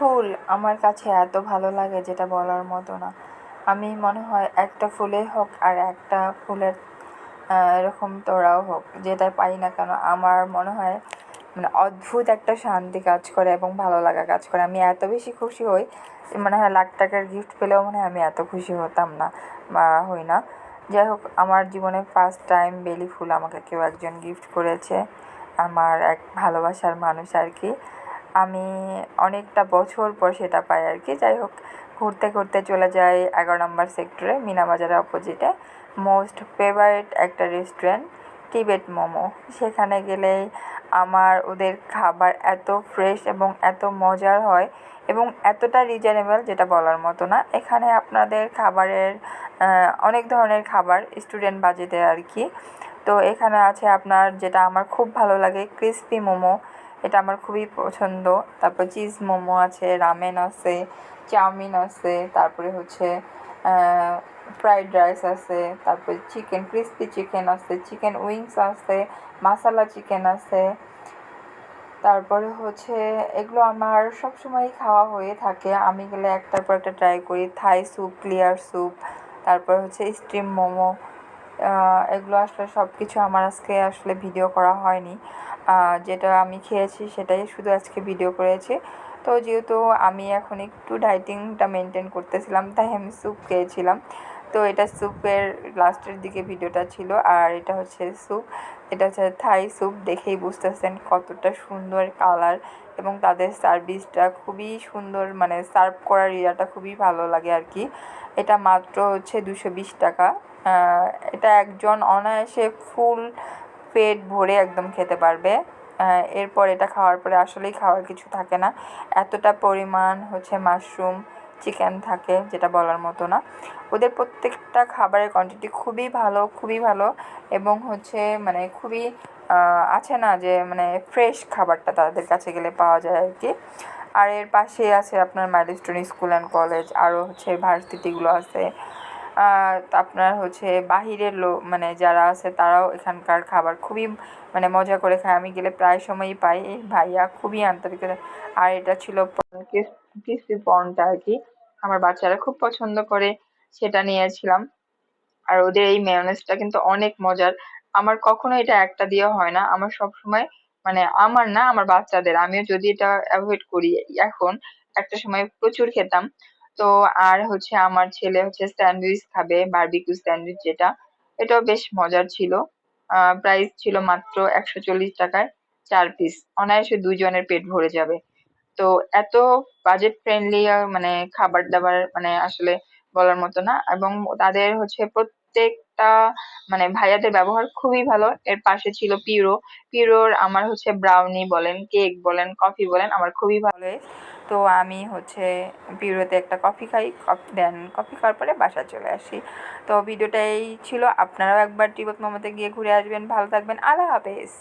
ফুল আমার কাছে এত ভালো লাগে যেটা বলার মতো না। আমি মনে হয় একটা ফুলেই হোক আর একটা ফুলের এরকম তোড়াও হোক, যেটাই পাই না কেন আমার মনে হয় মানে অদ্ভুত একটা শান্তি কাজ করে এবং ভালো লাগা কাজ করে। আমি এত বেশি খুশি হই, মনে হয় লাখ টাকার গিফট পেলেও মনে হয় আমি এত খুশি হতাম না বা হই না। যাই হোক, আমার জীবনে ফার্স্ট টাইম বেলি ফুল আমাকে কেউ একজন গিফট করেছে। আমার এক ভালোবাসার মানুষ আর কি। আমি অনেকটা বছর পর সেটা পাই আর কি। যাই হোক, ঘুরতে ঘুরতে চলে যাই এগারো নম্বর সেক্টরে মিনা বাজারের অপোজিটে মোস্ট ফেভারিট একটা রেস্টুরেন্ট টিবেট মোমো সেখানে গেলেই আমার ওদের খাবার এত ফ্রেশ এবং এত মজার হয় এবং এতটা রিজনেবল যেটা বলার মতো না। এখানে আপনাদের খাবারের অনেক ধরনের খাবার স্টুডেন্ট বাজেটে আর কি। তো এখানে আছে আপনার যেটা আমার খুব ভালো লাগে ক্রিসপি মোমো এটা আমার খুবই পছন্দ। তারপর চিজ মোমো আছে রামেন আছে, চাউমিন আছে, তারপরে হচ্ছে ফ্রাইড রাইস আছে, তারপরে চিকেন ক্রিসপি চিকেন আছে চিকেন উইংস আছে মাসালা চিকেন আছে। তারপরে হচ্ছে, এগুলো আমার সবসময়ই খাওয়া হয়ে থাকে। আমি গেলে একটার পর একটা ট্রাই করি থাই স্যুপ ক্লিয়ার স্যুপ তারপর হচ্ছে স্টিম মোমো। এগুলো আসলে সব কিছু আমার আজকে আসলে ভিডিও করা হয়নি। যেটা আমি খেয়েছি সেটাই শুধু আজকে ভিডিও করেছি। তো যেহেতু আমি এখন একটু ডাইটিংটা মেনটেন করতেছিলাম, তাই আমি স্যুপ খেয়েছিলাম। তো এটা স্যুপের লাস্টের দিকে ভিডিওটা ছিল, আর এটা হচ্ছে স্যুপ। এটা হচ্ছে থাই স্যুপ, দেখেই বুঝতেছেন কতটা সুন্দর কালার এবং তাদের সার্ভিসটা খুবই সুন্দর মানে সার্ভ করার ইয়াটা খুবই ভালো লাগে আর কি। এটা মাত্র হচ্ছে দুশো বিশ টাকা। এটা একজন অনায়াসে ফুল পেট ভরে একদম খেতে পারবে। এরপর এটা খাওয়ার পরে আসলেই খাওয়ার কিছু থাকে না। এতটা পরিমাণ হচ্ছে মাশরুম চিকেন থাকে, যেটা বলার মতো না। ওদের প্রত্যেকটা খাবারের কোয়ান্টিটি খুবই ভালো খুবই ভালো এবং হচ্ছে মানে খুবই আছে না যে মানে ফ্রেশ খাবারটা তাদের কাছে গেলে পাওয়া যায় আর কি। আর এর পাশেই আছে আপনার মাইলস্টোন স্কুল অ্যান্ড কলেজ আরও হচ্ছে ভার্সিটিগুলো আছে। আপনার হচ্ছে বাহিরের লোক মানে যারা আছে তারাও এখানকার খাবার খুবই মানে মজা করে খায়। আমি গেলে প্রায় সময়ই পাই। ভাইয়া খুবই আন্তরিক। আর এটা ছিল ক্রিসপি পর্নটা আর কি। আমার বাচ্চারা খুব পছন্দ করে সেটা নিয়েছিলাম। আর ওদের এই মেয়োনেজটা কিন্তু অনেক মজার। আমার কখনো এটা একটা দিয়ে হয় না। আমার সব সময় মানে আমার না, আমার বাচ্চাদের। আমিও যদি এটা অ্যাভয়েড করি এখন, একটা সময় প্রচুর খেতাম। তো আর হচ্ছে আমার ছেলে হচ্ছে স্যান্ডউইচ খাবে, বারবিকিউ স্যান্ডউইচ যেটা, এটাও বেশ মজার ছিল। প্রাইস ছিল মাত্র একশো চল্লিশ টাকায় চার পিস অনায়াসে দুজনের পেট ভরে যাবে। তো এত বাজেট ফ্রেন্ডলি মানে খাবার দাবার মানে আসলে বলার মতো না। এবং তাদের হচ্ছে প্রত্যেকটা মানে ভাইয়াদের ব্যবহার খুবই ভালো। এর পাশে ছিল পিরো পিরোর আমার হচ্ছে ব্রাউনি বলেন কেক বলেন কফি বলেন, আমার খুবই ভালো তো আমি হচ্ছে পিউরোতে একটা কফি খাই কফি দেন কফি খাওয়ার পরে বাসা চলে আসি। তো ভিডিওটা এই ছিল। আপনারাও একবার টিবক মামাতে গিয়ে ঘুরে আসবেন। ভালো থাকবেন। আল্লাহ হাফেজ।